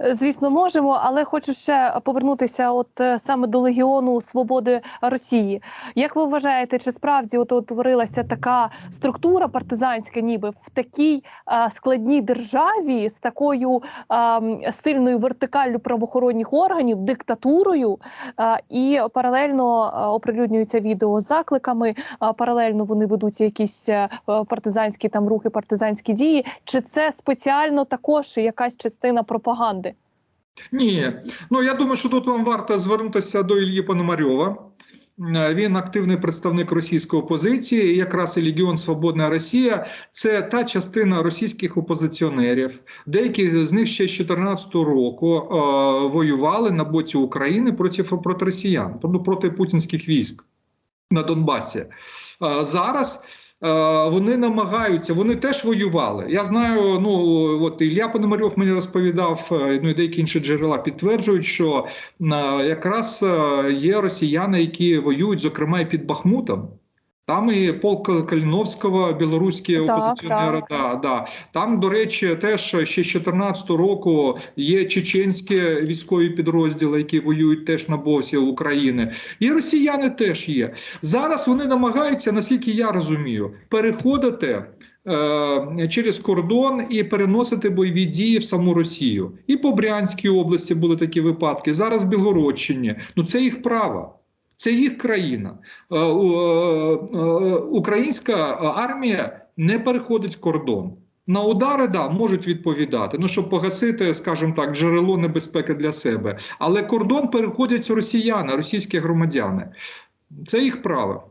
Звісно, можемо, але хочу ще повернутися, от е, саме до Легіону Свободи Росії. Як ви вважаєте, чи справді от утворилася така структура партизанська, ніби в такій е, складній державі з такою е, сильною вертикаллю правоохоронних органів, диктатурою, е, і паралельно оприлюднюються відео з закликами, е, паралельно вони ведуть якісь партизанські там рухи, партизанські дії. Чи це спеціально також якась частина пропаганди? Ні, ну я думаю, що тут вам варто звернутися до Ільї Пономарьова. Е, Він активний представник російської опозиції. Якраз і Легіон Свободна Росія це та частина російських опозиціонерів. Деякі з них ще з 2014 року е, воювали на боці України проти, проти росіян, ну, проти путінських військ на Донбасі. Е, зараз вони намагаються, вони теж воювали. Я знаю, ну от Ілля Пономарьов мені розповідав, е, ну і деякі інші джерела підтверджують, що е, якраз е, є росіяни, які воюють, зокрема і під Бахмутом. Там і полк Каліновського, білоруські Так, опозиціонери. так. Да, да. Там, до речі, теж ще з 2014 року є чеченські військові підрозділи, які воюють теж на боці України. І росіяни теж є. Зараз вони намагаються, наскільки я розумію, переходити. е, Через кордон і переносити бойові дії в саму Росію. І по Брянській області були такі випадки. Зараз в Білгородщині. Ну це їх право. Це їх країна. Е, е, е, Українська армія не переходить кордон. На удари да можуть відповідати. Ну щоб погасити, скажімо так, джерело небезпеки для себе. Але кордон переходять росіяни, російські громадяни. Це їх право.